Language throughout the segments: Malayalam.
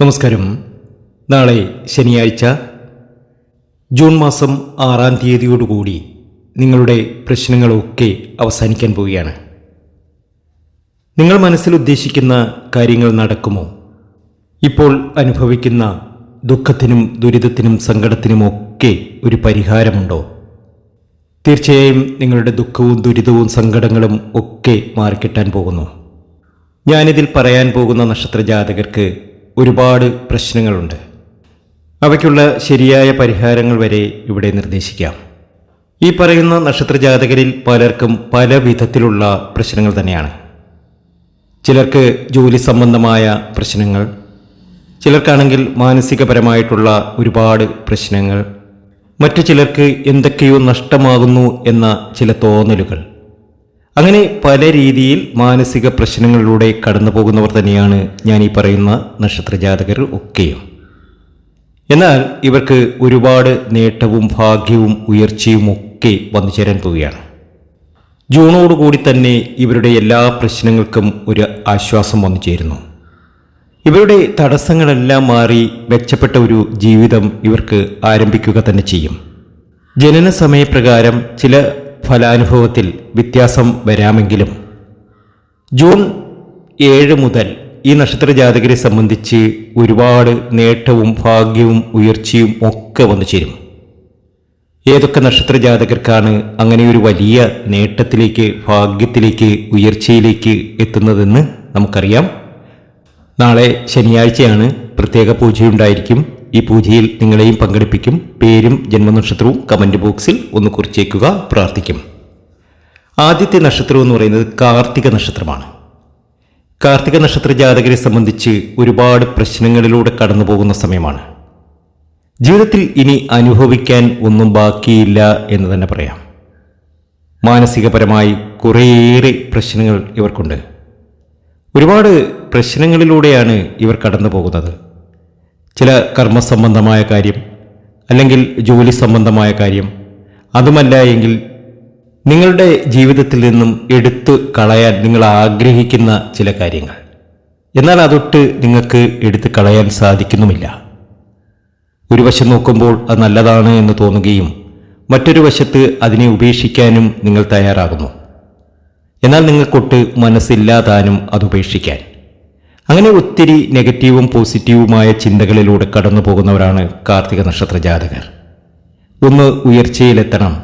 നമസ്കാരം. നാളെ ശനിയാഴ്ച ജൂൺ മാസം ആറാം തീയതിയോടുകൂടി നിങ്ങളുടെ പ്രശ്നങ്ങളൊക്കെ അവസാനിക്കാൻ പോവുകയാണ്. നിങ്ങൾ മനസ്സിൽ ഉദ്ദേശിക്കുന്ന കാര്യങ്ങൾ നടക്കുമോ? ഇപ്പോൾ അനുഭവിക്കുന്ന ദുഃഖത്തിനും ദുരിതത്തിനും സങ്കടത്തിനുമൊക്കെ ഒരു പരിഹാരമുണ്ടോ? തീർച്ചയായും നിങ്ങളുടെ ദുഃഖവും ദുരിതവും സങ്കടങ്ങളും ഒക്കെ മാറിക്കിട്ടാൻ പോകുന്നു. ഞാനിതിൽ പറയാൻ പോകുന്ന നക്ഷത്ര ജാതകർക്ക് ഒരുപാട് പ്രശ്നങ്ങളുണ്ട്. അവയ്ക്കുള്ള ശരിയായ പരിഹാരങ്ങൾ വരെ ഇവിടെ നിർദ്ദേശിക്കാം. ഈ പറയുന്ന നക്ഷത്രജാതകരിൽ പലർക്കും പല വിധത്തിലുള്ള പ്രശ്നങ്ങൾ തന്നെയാണ്. ചിലർക്ക് ജോലി സംബന്ധമായ പ്രശ്നങ്ങൾ ചിലർക്കാണെങ്കിൽ മാനസികപരമായിട്ടുള്ള ഒരുപാട് പ്രശ്നങ്ങൾ മറ്റു ചിലർക്ക് എന്തൊക്കെയോ നഷ്ടമാകുന്നു എന്ന ചില തോന്നലുകൾ. അങ്ങനെ പല രീതിയിൽ മാനസിക പ്രശ്നങ്ങളിലൂടെ കടന്നു പോകുന്നവർ തന്നെയാണ് ഞാൻ ഈ പറയുന്ന നക്ഷത്രജാതകർ ഒക്കെയും. എന്നാൽ ഇവർക്ക് ഒരുപാട് നേട്ടവും ഭാഗ്യവും ഉയർച്ചയും ഒക്കെ വന്നു ചേരാൻ പോവുകയാണ്. ജൂണോടുകൂടി തന്നെ ഇവരുടെ എല്ലാ പ്രശ്നങ്ങൾക്കും ഒരു ആശ്വാസം വന്നു ചേരുന്നു. ഇവരുടെ തടസ്സങ്ങളെല്ലാം മാറി മെച്ചപ്പെട്ട ഒരു ജീവിതം ഇവർക്ക് ആരംഭിക്കുക തന്നെ ചെയ്യും. ജനന സമയപ്രകാരം ചില ഫലാനുഭവത്തിൽ വ്യത്യാസം വരാമെങ്കിലും. ജൂൺ ഏഴ് മുതൽ ഈ നക്ഷത്ര ജാതകരെ സംബന്ധിച്ച് ഒരുപാട് നേട്ടവും ഭാഗ്യവും ഉയർച്ചയും ഒക്കെ വന്നു ചേരും. ഏതൊക്കെ നക്ഷത്ര ജാതകർക്കാണ് അങ്ങനെ ഒരു വലിയ നേട്ടത്തിലേക്ക് ഭാഗ്യത്തിലേക്ക് ഉയർച്ചയിലേക്ക് എത്തുന്നതെന്ന് നമുക്കറിയാം. നാളെ ശനിയാഴ്ചയാണ് പ്രത്യേക പൂജയുണ്ടായിരിക്കും. ഈ പൂജയിൽ നിങ്ങളെയും പങ്കെടുപ്പിക്കും. പേരും ജന്മനക്ഷത്രവും കമന്റ് ബോക്സിൽ ഒന്ന് കുറിച്ചേക്കുക പ്രാർത്ഥിക്കും. ആദ്യത്തെ നക്ഷത്രം എന്ന് പറയുന്നത് കാർത്തിക നക്ഷത്രമാണ്. കാർത്തിക നക്ഷത്ര ജാതകരെ സംബന്ധിച്ച് ഒരുപാട് പ്രശ്നങ്ങളിലൂടെ കടന്നു പോകുന്ന സമയമാണ്. ജീവിതത്തിൽ ഇനി അനുഭവിക്കാൻ ഒന്നും ബാക്കിയില്ല എന്ന് തന്നെ പറയാം. മാനസികപരമായി കുറേയേറെ പ്രശ്നങ്ങൾ ഇവർക്കുണ്ട്. ഒരുപാട് പ്രശ്നങ്ങളിലൂടെയാണ് ഇവർ കടന്നു പോകുന്നത് ചില കർമ്മസംബന്ധമായ കാര്യം അല്ലെങ്കിൽ ജോലി സംബന്ധമായ കാര്യം അതുമല്ല എങ്കിൽ നിങ്ങളുടെ ജീവിതത്തിൽ നിന്നും എടുത്തു കളയാൻ നിങ്ങൾ ആഗ്രഹിക്കുന്ന ചില കാര്യങ്ങൾ. എന്നാൽ അതൊട്ട് നിങ്ങൾക്ക് എടുത്തു കളയാൻ സാധിക്കുന്നുമില്ല. ഒരു വശം നോക്കുമ്പോൾ അത് നല്ലതാണ് എന്ന് തോന്നുകയും മറ്റൊരു വശത്ത് അതിനെ ഉപേക്ഷിക്കാനും നിങ്ങൾ തയ്യാറാകുന്നു. എന്നാൽ നിങ്ങൾക്കൊട്ട് മനസ്സില്ലാതാനും അത് ഉപേക്ഷിക്കാൻ. അങ്ങനെ ഒത്തിരി നെഗറ്റീവും പോസിറ്റീവുമായ ചിന്തകളിലൂടെ കടന്നു പോകുന്നവരാണ് കാർത്തിക നക്ഷത്ര ജാതകർ. ഒന്ന് ഉയർച്ചയിലെത്തണം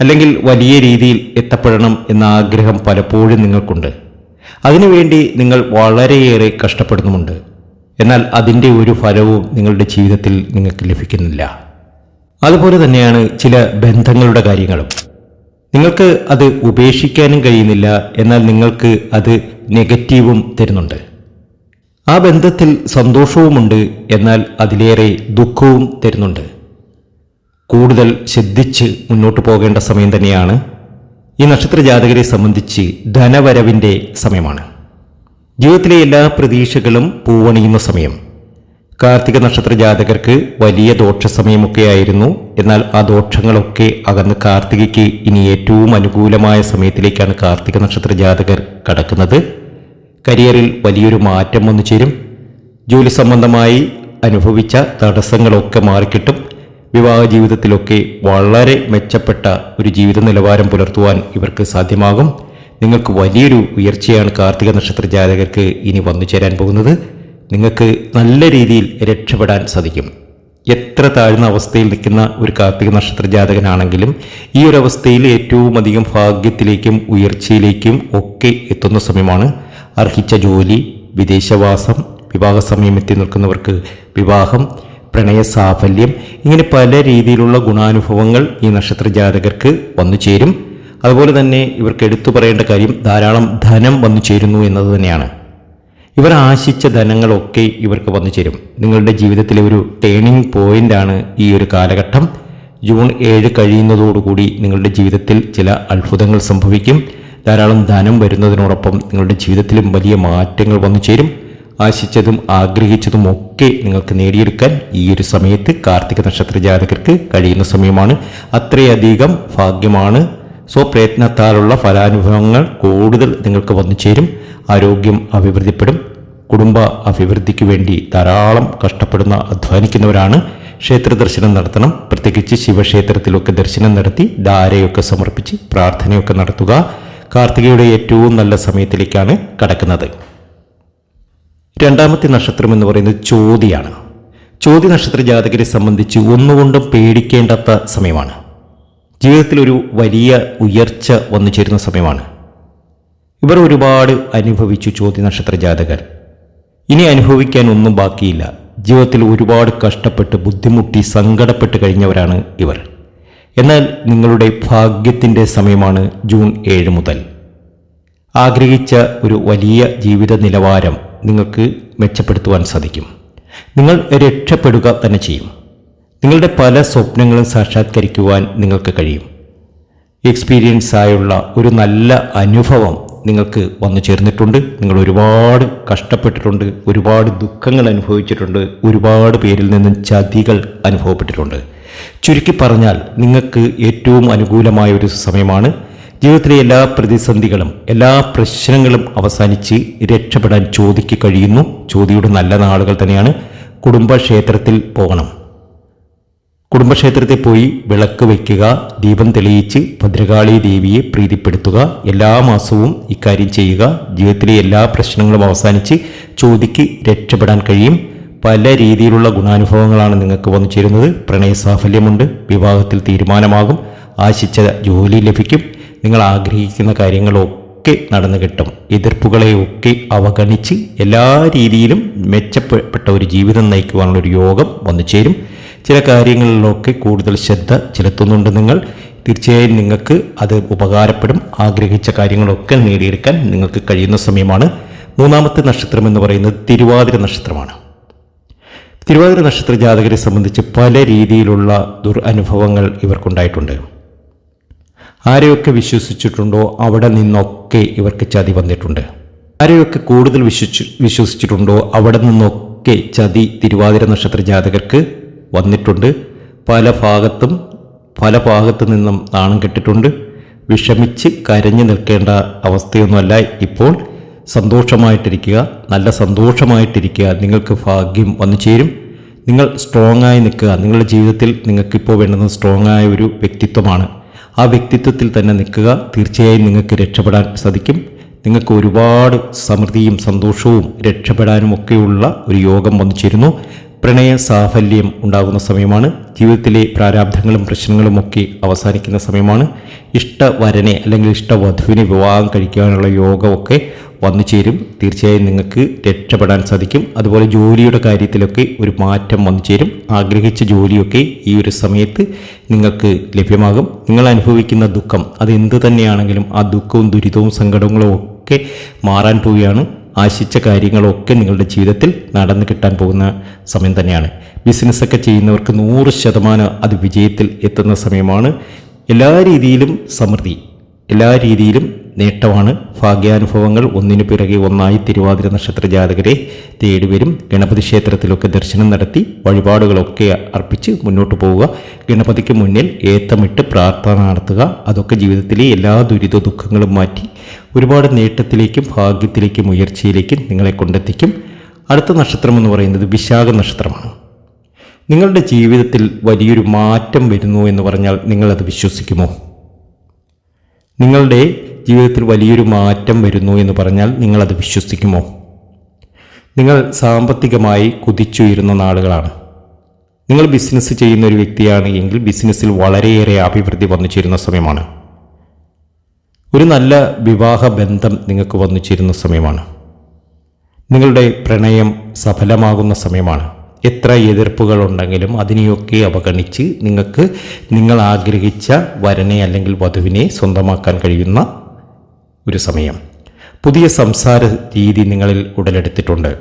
അല്ലെങ്കിൽ വലിയ രീതിയിൽ എത്തപ്പെടണം എന്ന ആഗ്രഹം പലപ്പോഴും നിങ്ങൾക്കുണ്ട്. അതിനുവേണ്ടി നിങ്ങൾ വളരെയേറെ കഷ്ടപ്പെടുന്നുമുണ്ട്. എന്നാൽ അതിന്റെ ഒരു ഫലവും നിങ്ങളുടെ ജീവിതത്തിൽ നിങ്ങൾക്ക് ലഭിക്കുന്നില്ല. അതുപോലെ തന്നെയാണ് ചില ബന്ധങ്ങളുടെ കാര്യങ്ങളും. നിങ്ങൾക്ക് അത് ഉപേക്ഷിക്കാനും കഴിയുന്നില്ല എന്നാൽ നിങ്ങൾക്ക് അത് നെഗറ്റീവും തരുന്നുണ്ട്. ആ ബന്ധത്തിൽ സന്തോഷവുമുണ്ട് എന്നാൽ അതിലേറെ ദുഃഖവും തരുന്നുണ്ട്. കൂടുതൽ ശ്രദ്ധിച്ച് മുന്നോട്ട് പോകേണ്ട സമയം തന്നെയാണ് ഈ നക്ഷത്ര ജാതകരെ സംബന്ധിച്ച് ധനവരവിന്റെ സമയമാണ്. ജീവിതത്തിലെ എല്ലാ പ്രതീക്ഷകളും പൂവണിയുന്ന സമയം. കാർത്തിക നക്ഷത്ര ജാതകർക്ക് വലിയ ദോഷ സമയമൊക്കെയായിരുന്നു എന്നാൽ ആ ദോഷങ്ങളൊക്കെ അകന്ന് കാർത്തികയ്ക്ക് ഇനി ഏറ്റവും അനുകൂലമായ സമയത്തിലേക്കാണ് കാർത്തിക നക്ഷത്ര ജാതകർ കടക്കുന്നത്. കരിയറിൽ വലിയൊരു മാറ്റം വന്നു ചേരും. ജോലി സംബന്ധമായി അനുഭവിച്ച തടസ്സങ്ങളൊക്കെ മാറിക്കിട്ടും. വിവാഹ ജീവിതത്തിലൊക്കെ വളരെ മെച്ചപ്പെട്ട ഒരു ജീവിത നിലവാരം പുലർത്തുവാൻ ഇവർക്ക് സാധ്യമാകും. നിങ്ങൾക്ക് വലിയൊരു ഉയർച്ചയാണ് കാർത്തിക നക്ഷത്ര ജാതകർക്ക് ഇനി വന്നു ചേരാൻ പോകുന്നത്. നിങ്ങൾക്ക് നല്ല രീതിയിൽ രക്ഷപ്പെടാൻ സാധിക്കും. എത്ര താഴ്ന്ന അവസ്ഥയിൽ നിൽക്കുന്ന ഒരു കാർത്തിക നക്ഷത്ര ജാതകനാണെങ്കിലും ഈ ഒരു അവസ്ഥയിൽ ഏറ്റവും അധികം ഭാഗ്യത്തിലേക്കും ഉയർച്ചയിലേക്കും ഒക്കെ എത്തുന്ന സമയമാണ്. അർഹിച്ച ജോലി വിദേശവാസം വിവാഹ സമയമെത്തി നിൽക്കുന്നവർക്ക് വിവാഹം പ്രണയ സാഫല്യം ഇങ്ങനെ പല രീതിയിലുള്ള ഗുണാനുഭവങ്ങൾ ഈ നക്ഷത്ര ജാതകർക്ക് വന്നു ചേരും. അതുപോലെ തന്നെ ഇവർക്ക് എടുത്തു പറയേണ്ട കാര്യം ധാരാളം ധനം വന്നു ചേരുന്നു എന്നത് തന്നെയാണ്. ഇവർ ആശിച്ച ധനങ്ങളൊക്കെ ഇവർക്ക് വന്നു ചേരും. നിങ്ങളുടെ ജീവിതത്തിലെ ഒരു ടേണിംഗ് പോയിന്റാണ് ഈ ഒരു കാലഘട്ടം. ജൂൺ ഏഴ് കഴിയുന്നതോടുകൂടി നിങ്ങളുടെ ജീവിതത്തിൽ ചില അത്ഭുതങ്ങൾ സംഭവിക്കും. ധാരാളം ധനം വരുന്നതിനോടൊപ്പം നിങ്ങളുടെ ജീവിതത്തിലും വലിയ മാറ്റങ്ങൾ വന്നു ചേരും. ആശിച്ചതും ആഗ്രഹിച്ചതും ഒക്കെ നിങ്ങൾക്ക് നേടിയെടുക്കാൻ ഈ ഒരു സമയത്ത് കാർത്തിക നക്ഷത്ര ജാതകർക്ക് കഴിയുന്ന സമയമാണ്. അത്രയധികം ഭാഗ്യമാണ്. സ്വപ്രയത്നത്താലുള്ള ഫലാനുഭവങ്ങൾ കൂടുതൽ നിങ്ങൾക്ക് വന്നു ചേരും. ആരോഗ്യം അഭിവൃദ്ധിപ്പെടും. കുടുംബ അഭിവൃദ്ധിക്ക് വേണ്ടി ധാരാളം കഷ്ടപ്പെടുന്ന അധ്വാനിക്കുന്നവരാണ്. ക്ഷേത്ര ദർശനം നടത്തണം. പ്രത്യേകിച്ച് ശിവക്ഷേത്രത്തിലൊക്കെ ദർശനം നടത്തി ധാരയൊക്കെ സമർപ്പിച്ച് പ്രാർത്ഥനയൊക്കെ നടത്തുക. കാർത്തികയുടെ ഏറ്റവും നല്ല സമയത്തിലേക്കാണ് കടക്കുന്നത്. രണ്ടാമത്തെ നക്ഷത്രം എന്ന് പറയുന്നത് ചോതിയാണ്. ചോതി നക്ഷത്ര ജാതകരെ സംബന്ധിച്ച് ഒന്നുകൊണ്ടും പേടിക്കേണ്ടാത്ത സമയമാണ്. ജീവിതത്തിൽ ഒരു വലിയ ഉയർച്ച വന്നു ചേരുന്ന സമയമാണ്. ഇവർ ഒരുപാട് അനുഭവിച്ചു ചോതി നക്ഷത്ര ജാതകർ. ഇനി അനുഭവിക്കാൻ ഒന്നും ബാക്കിയില്ല. ജീവിതത്തിൽ ഒരുപാട് കഷ്ടപ്പെട്ട് ബുദ്ധിമുട്ടി സങ്കടപ്പെട്ട് കഴിഞ്ഞവരാണ് ഇവർ. എന്നാൽ നിങ്ങളുടെ ഭാഗ്യത്തിന്റെ സമയമാണ് ജൂൺ ഏഴ് മുതൽ. ആഗ്രഹിച്ച ഒരു വലിയ ജീവിത നിലവാരം നിങ്ങൾക്ക് മെച്ചപ്പെടുത്തുവാൻ സാധിക്കും. നിങ്ങൾ രക്ഷപ്പെടുക തന്നെ ചെയ്യും. നിങ്ങളുടെ പല സ്വപ്നങ്ങളും സാക്ഷാത്കരിക്കുവാൻ നിങ്ങൾക്ക് കഴിയും. എക്സ്പീരിയൻസ് ആയുള്ള ഒരു നല്ല അനുഭവം നിങ്ങൾക്ക് വന്നു ചേർന്നിട്ടുണ്ട്. നിങ്ങൾ ഒരുപാട് കഷ്ടപ്പെട്ടിട്ടുണ്ട് ഒരുപാട് ദുഃഖങ്ങൾ അനുഭവിച്ചിട്ടുണ്ട് ഒരുപാട് പേരിൽ നിന്നും ചതികൾ അനുഭവപ്പെട്ടിട്ടുണ്ട്. ചുരുക്കി പറഞ്ഞാൽ നിങ്ങൾക്ക് ഏറ്റവും അനുകൂലമായ ഒരു സമയമാണ്. ജീവിതത്തിലെ എല്ലാ പ്രതിസന്ധികളും എല്ലാ പ്രശ്നങ്ങളും അവസാനിച്ച് രക്ഷപ്പെടാൻ ചോദിക്ക് കഴിയുന്നു. ചോദിയുടെ നല്ല നാളുകൾ തന്നെയാണ്. കുടുംബക്ഷേത്രത്തിൽ പോകണം. കുടുംബക്ഷേത്രത്തിൽ പോയി വിളക്ക് വയ്ക്കുക ദീപം തെളിയിച്ച് ഭദ്രകാളി ദേവിയെ പ്രീതിപ്പെടുത്തുക എല്ലാ മാസവും ഇക്കാര്യം ചെയ്യുക. ജീവിതത്തിലെ എല്ലാ പ്രശ്നങ്ങളും അവസാനിച്ച് ചോദിക്ക് രക്ഷപ്പെടാൻ കഴിയും. പല രീതിയിലുള്ള ഗുണാനുഭവങ്ങളാണ് നിങ്ങൾക്ക് വന്നു ചേരുന്നത് പ്രണയ സാഫല്യമുണ്ട്. വിവാഹത്തിൽ തീരുമാനമാകും. ആശിച്ച ജോലി ലഭിക്കും. നിങ്ങൾ ആഗ്രഹിക്കുന്ന കാര്യങ്ങളൊക്കെ നടന്നു കിട്ടും. എതിർപ്പുകളെയൊക്കെ അവഗണിച്ച് എല്ലാ രീതിയിലും മെച്ചപ്പെട്ട ഒരു ജീവിതം നയിക്കുവാനുള്ള ഒരു യോഗം വന്നു ചേരും ചില കാര്യങ്ങളിലൊക്കെ കൂടുതൽ ശ്രദ്ധ ചെലുത്തുന്നുണ്ട് നിങ്ങൾ. തീർച്ചയായും നിങ്ങൾക്ക് അത് ഉപകാരപ്പെടും. ആഗ്രഹിച്ച കാര്യങ്ങളൊക്കെ നേടിയെടുക്കാൻ നിങ്ങൾക്ക് കഴിയുന്ന സമയമാണ്. മൂന്നാമത്തെ നക്ഷത്രം എന്ന് പറയുന്നത് തിരുവാതിര നക്ഷത്രമാണ്. തിരുവാതിര നക്ഷത്ര ജാതകരെ സംബന്ധിച്ച് പല രീതിയിലുള്ള ദുരനുഭവങ്ങൾ ഇവർക്കുണ്ടായിട്ടുണ്ട്. ആരെയൊക്കെ വിശ്വസിച്ചിട്ടുണ്ടോ അവിടെ നിന്നൊക്കെ ഇവർക്ക് ചതി വന്നിട്ടുണ്ട്. ആരെയൊക്കെ കൂടുതൽ വിശ്വസിച്ച് വിശ്വസിച്ചിട്ടുണ്ടോ അവിടെ നിന്നൊക്കെ ചതി തിരുവാതിര നക്ഷത്ര ജാതകർക്ക് വന്നിട്ടുണ്ട്. പല ഭാഗത്തും പല ഭാഗത്തു നിന്നും നാണം കെട്ടിട്ടുണ്ട്. വിഷമിച്ച് കരഞ്ഞു നിൽക്കേണ്ട അവസ്ഥയൊന്നുമല്ല ഇപ്പോൾ സന്തോഷമായിട്ടിരിക്കുക. നല്ല സന്തോഷമായിട്ടിരിക്കുക. നിങ്ങൾക്ക് ഭാഗ്യം വന്നു ചേരും. നിങ്ങൾ സ്ട്രോങ് ആയി നിൽക്കുക. നിങ്ങളുടെ ജീവിതത്തിൽ നിങ്ങൾക്കിപ്പോൾ വേണ്ടുന്ന സ്ട്രോങ് ആയ ഒരു വ്യക്തിത്വമാണ്. ആ വ്യക്തിത്വത്തിൽ തന്നെ നിൽക്കുക. തീർച്ചയായും നിങ്ങൾക്ക് രക്ഷപ്പെടാൻ സാധിക്കും. നിങ്ങൾക്ക് ഒരുപാട് സമൃദ്ധിയും സന്തോഷവും രക്ഷപ്പെടാനും ഒക്കെയുള്ള ഒരു യോഗം വന്നു ചേരുന്നു. പ്രണയ സാഫല്യം ഉണ്ടാകുന്ന സമയമാണ്. ജീവിതത്തിലെ പ്രാരാബ്ധങ്ങളും പ്രശ്നങ്ങളും ഒക്കെ അവസാനിക്കുന്ന സമയമാണ്. ഇഷ്ടവരനെ അല്ലെങ്കിൽ ഇഷ്ടവധുവിനെ വിവാഹം കഴിക്കാനുള്ള യോഗമൊക്കെ വന്നു ചേരും. തീർച്ചയായും നിങ്ങൾക്ക് രക്ഷപ്പെടാൻ സാധിക്കും. അതുപോലെ ജോലിയുടെ കാര്യത്തിലൊക്കെ ഒരു മാറ്റം വന്നു ചേരും. ആഗ്രഹിച്ച ജോലിയൊക്കെ ഈ ഒരു സമയത്ത് നിങ്ങൾക്ക് ലഭ്യമാകും. നിങ്ങൾ അനുഭവിക്കുന്ന ദുഃഖം അത് എന്ത് തന്നെയാണെങ്കിലും ആ ദുഃഖവും ദുരിതവും സങ്കടങ്ങളും ഒക്കെ മാറാൻ പോവുകയാണ്. ആശിച്ച കാര്യങ്ങളൊക്കെ നിങ്ങളുടെ ജീവിതത്തിൽ നടന്നു കിട്ടാൻ പോകുന്ന സമയം തന്നെയാണ്. ബിസിനസ്സൊക്കെ ചെയ്യുന്നവർക്ക് നൂറ് ശതമാനം അത് വിജയത്തിൽ എത്തുന്ന സമയമാണ്. എല്ലാ രീതിയിലും സമൃദ്ധി എല്ലാ രീതിയിലും നേട്ടമാണ്. ഭാഗ്യാനുഭവങ്ങൾ ഒന്നിനു പിറകെ ഒന്നായി തിരുവാതിര നക്ഷത്ര ജാതകരെ തേടി വരും. ഗണപതി ക്ഷേത്രത്തിലൊക്കെ ദർശനം നടത്തി വഴിപാടുകളൊക്കെ അർപ്പിച്ച് മുന്നോട്ട് പോവുക. ഗണപതിക്ക് മുന്നിൽ ഏത്തമിട്ട് പ്രാർത്ഥന നടത്തുക. അതൊക്കെ ജീവിതത്തിലെ എല്ലാ ദുരിത ദുഃഖങ്ങളും മാറ്റി ഒരുപാട് നേട്ടത്തിലേക്കും ഭാഗ്യത്തിലേക്കും ഉയർച്ചയിലേക്കും നിങ്ങളെ കൊണ്ടെത്തിക്കും. അടുത്ത നക്ഷത്രം എന്ന് പറയുന്നത് വിശാഖ നക്ഷത്രമാണ്. നിങ്ങളുടെ ജീവിതത്തിൽ വലിയൊരു മാറ്റം വരുന്നു എന്ന് പറഞ്ഞാൽ നിങ്ങളത് വിശ്വസിക്കുമോ? നിങ്ങളുടെ ജീവിതത്തിൽ വലിയൊരു മാറ്റം വരുന്നു എന്ന് പറഞ്ഞാൽ നിങ്ങളത് വിശ്വസിക്കുമോ? നിങ്ങൾ സാമ്പത്തികമായി കുതിച്ചുയരുന്ന നാളുകളാണ്. നിങ്ങൾ ബിസിനസ് ചെയ്യുന്ന ഒരു വ്യക്തിയാണ് എങ്കിൽ ബിസിനസ്സിൽ വളരെയേറെ അഭിവൃദ്ധി വന്നു ചേരുന്ന സമയമാണ്. ഒരു നല്ല വിവാഹ ബന്ധം നിങ്ങൾക്ക് വന്നു ചേരുന്ന സമയമാണ്. നിങ്ങളുടെ പ്രണയം സഫലമാകുന്ന സമയമാണ്. എത്ര എതിർപ്പുകൾ ഉണ്ടെങ്കിലും അതിനെയൊക്കെ അവഗണിച്ച് നിങ്ങൾക്ക് നിങ്ങൾ ആഗ്രഹിച്ച വരനെ അല്ലെങ്കിൽ വധുവിനെ സ്വന്തമാക്കാൻ കഴിയുന്ന ഒരു സമയം. പുതിയ സംസാര രീതി നിങ്ങളിൽ ഉടലെടുത്തിട്ടുണ്ട്.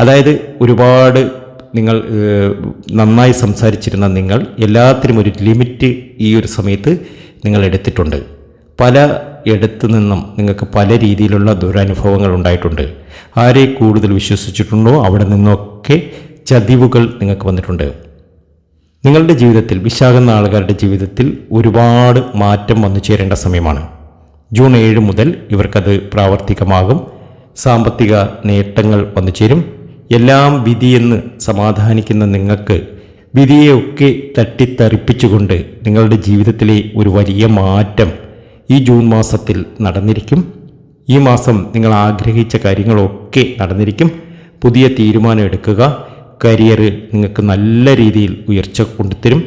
അതായത് ഒരുപാട് നിങ്ങൾ നന്നായി സംസാരിച്ചിരുന്ന നിങ്ങൾ എല്ലാത്തിനും ഒരു ലിമിറ്റ് ഈ ഒരു സമയത്ത് നിങ്ങൾ എടുത്തിട്ടുണ്ട്. പല ഇടത്തു നിന്നും നിങ്ങൾക്ക് പല രീതിയിലുള്ള ദുരനുഭവങ്ങൾ ഉണ്ടായിട്ടുണ്ട്. ആരെ കൂടുതൽ വിശ്വസിച്ചിട്ടുണ്ടോ അവിടെ നിന്നൊക്കെ ചതിവുകൾ നിങ്ങൾക്ക് വന്നിട്ടുണ്ട്. നിങ്ങളുടെ ജീവിതത്തിൽ വിശാഖുന്ന ആളുകളുടെ ജീവിതത്തിൽ ഒരുപാട് മാറ്റം വന്നു ചേരേണ്ട സമയമാണ്. ജൂൺ ഏഴ് മുതൽ ഇവർക്കത് പ്രാവർത്തികമാകും. സാമ്പത്തിക നേട്ടങ്ങൾ വന്നു ചേരും. എല്ലാം വിധിയെന്ന് സമാധാനിക്കുന്ന നിങ്ങൾക്ക് വിധിയെയൊക്കെ തട്ടിത്തെറിപ്പിച്ചുകൊണ്ട് നിങ്ങളുടെ ജീവിതത്തിലെ ഒരു വലിയ മാറ്റം ഈ ജൂൺ മാസത്തിൽ നടന്നിരിക്കും. ഈ മാസം നിങ്ങൾ ആഗ്രഹിച്ച കാര്യങ്ങളൊക്കെ നടന്നിരിക്കും. പുതിയ തീരുമാനം എടുക്കുക. കരിയർ നിങ്ങൾക്ക് നല്ല രീതിയിൽ ഉയർച്ച കൊണ്ടുതരും.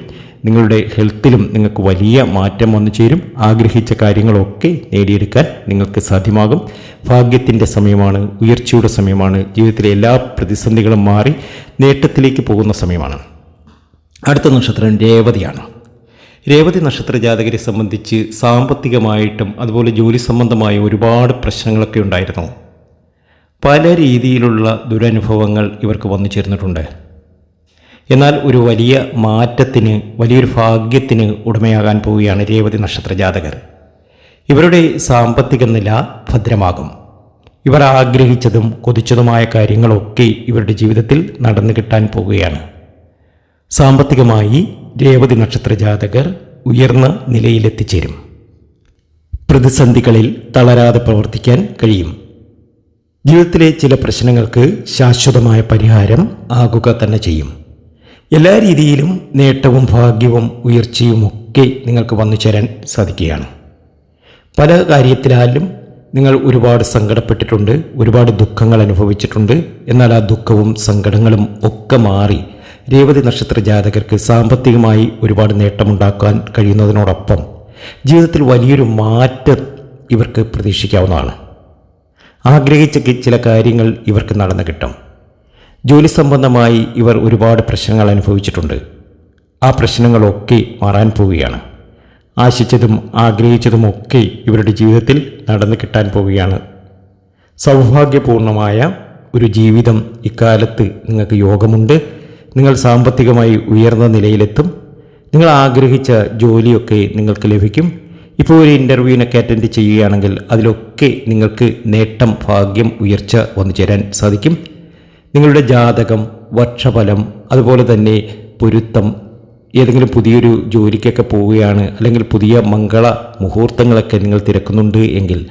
നിങ്ങളുടെ ഹെൽത്തിലും നിങ്ങൾക്ക് വലിയ മാറ്റം വന്നു ചേരും. ആഗ്രഹിച്ച കാര്യങ്ങളൊക്കെ നേടിയെടുക്കാൻ നിങ്ങൾക്ക് സാധ്യമാകും. ഭാഗ്യത്തിന്റെ സമയമാണ് ഉയർച്ചയുടെ സമയമാണ്. ജീവിതത്തിലെ എല്ലാ പ്രതിസന്ധികളും മാറി നേട്ടത്തിലേക്ക് പോകുന്ന സമയമാണ്. അടുത്ത നക്ഷത്രം രേവതിയാണ്. രേവതി നക്ഷത്ര ജാതകരെ സംബന്ധിച്ച് സാമ്പത്തികമായിട്ടും അതുപോലെ ജോലി സംബന്ധമായ ഒരുപാട് പ്രശ്നങ്ങളൊക്കെ ഉണ്ടായിരുന്നു. പല രീതിയിലുള്ള ദുരനുഭവങ്ങൾ ഇവർക്ക് വന്നു ചേർന്നിട്ടുണ്ട്. എന്നാൽ ഒരു വലിയ മാറ്റത്തിന് വലിയൊരു ഭാഗ്യത്തിന് ഉടമയാകാൻ പോവുകയാണ് രേവതി നക്ഷത്ര ജാതകർ ഇവരുടെ സാമ്പത്തിക നില ഭദ്രമാകും. ഇവർ ആഗ്രഹിച്ചതും കൊതിച്ചതുമായ കാര്യങ്ങളൊക്കെ ഇവരുടെ ജീവിതത്തിൽ നടന്നു കിട്ടാൻ പോവുകയാണ്. സാമ്പത്തികമായി രേവതി നക്ഷത്ര ജാതകർ ഉയർന്ന നിലയിലെത്തിച്ചേരും. പ്രതിസന്ധികളിൽ തളരാതെ പ്രവർത്തിക്കാൻ കഴിയും. ജീവിതത്തിലെ ചില പ്രശ്നങ്ങൾക്ക് ശാശ്വതമായ പരിഹാരം ആകുക തന്നെ ചെയ്യും. എല്ലാ രീതിയിലും നേട്ടവും ഭാഗ്യവും ഉയർച്ചയും ഒക്കെ നിങ്ങൾക്ക് വന്നു ചേരാൻ സാധിക്കുകയാണ്. പല കാര്യത്തിലാലും നിങ്ങൾ ഒരുപാട് സങ്കടപ്പെട്ടിട്ടുണ്ട് ഒരുപാട് ദുഃഖങ്ങൾ അനുഭവിച്ചിട്ടുണ്ട് എന്നാൽ ആ ദുഃഖവും സങ്കടങ്ങളും ഒക്കെ മാറി രേവതി നക്ഷത്ര ജാതകർക്ക് സാമ്പത്തികമായി ഒരുപാട് നേട്ടമുണ്ടാക്കാൻ കഴിയുന്നതിനോടൊപ്പം ജീവിതത്തിൽ വലിയൊരു മാറ്റം ഇവർക്ക് പ്രതീക്ഷിക്കാവുന്നതാണ്. ആഗ്രഹിച്ച ചില കാര്യങ്ങൾ ഇവർക്ക് നടന്നു കിട്ടും. ജോലി സംബന്ധമായി ഇവർ ഒരുപാട് പ്രശ്നങ്ങൾ അനുഭവിച്ചിട്ടുണ്ട്. ആ പ്രശ്നങ്ങളൊക്കെ മാറാൻ പോവുകയാണ്. ആശിച്ചതും ആഗ്രഹിച്ചതുമൊക്കെ ഇവരുടെ ജീവിതത്തിൽ നടന്നു കിട്ടാൻ പോവുകയാണ്. സൗഭാഗ്യപൂർണമായ ഒരു ജീവിതം ഇക്കാലത്ത് നിങ്ങൾക്ക് യോഗമുണ്ട്. നിങ്ങൾ സാമ്പത്തികമായി ഉയർന്ന നിലയിലെത്തും. നിങ്ങൾ ആഗ്രഹിച്ച ജോലിയൊക്കെ നിങ്ങൾക്ക് ലഭിക്കും. ഇപ്പോൾ ഒരു ഇന്റർവ്യൂവിനൊക്കെ അറ്റൻഡ് ചെയ്യുകയാണെങ്കിൽ അതിലൊക്കെ നിങ്ങൾക്ക് നേട്ടം ഭാഗ്യം ഉയർച്ച വന്നു ചേരാൻ സാധിക്കും. നിങ്ങളുടെ ജാതകം വർഷഫലം അതുപോലെ തന്നെ പൊരുത്തം ഏതെങ്കിലും പുതിയൊരു ജോലിക്കൊക്കെ പോവുകയാണ് അല്ലെങ്കിൽ പുതിയ മംഗള മുഹൂർത്തങ്ങളൊക്കെ നിങ്ങൾ തിരക്കുന്നുണ്ട് എങ്കിൽ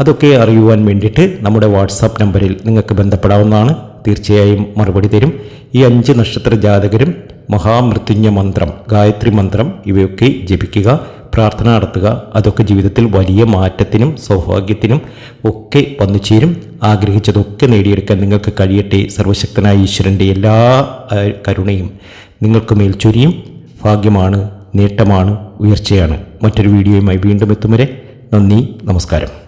അതൊക്കെ അറിയുവാൻ വേണ്ടിയിട്ട് നമ്മുടെ വാട്സാപ്പ് നമ്പറിൽ നിങ്ങൾക്ക് ബന്ധപ്പെടാവുന്നതാണ്. തീർച്ചയായും മറുപടി തരും. ഈ അഞ്ച് നക്ഷത്ര ജാതകരും മഹാമൃത്യുഞ്ജ മന്ത്രം ഗായത്രി മന്ത്രം ഇവയൊക്കെ ജപിക്കുക പ്രാർത്ഥന നടത്തുക. അതൊക്കെ ജീവിതത്തിൽ വലിയ മാറ്റത്തിനും സൗഭാഗ്യത്തിനും ഒക്കെ വന്നു ചേരും. ആഗ്രഹിച്ചതൊക്കെ നേടിയെടുക്കാൻ നിങ്ങൾക്ക് കഴിയട്ടെ. സർവശക്തനായ ഈശ്വരന്റെ എല്ലാ കരുണയും നിങ്ങൾക്ക് മേൽ ചൊരിയും. ഭാഗ്യമാണ് നേട്ടമാണ് ഉയർച്ചയാണ്. മറ്റൊരു വീഡിയോയുമായി വീണ്ടും എത്തും വരെ നന്ദി നമസ്കാരം.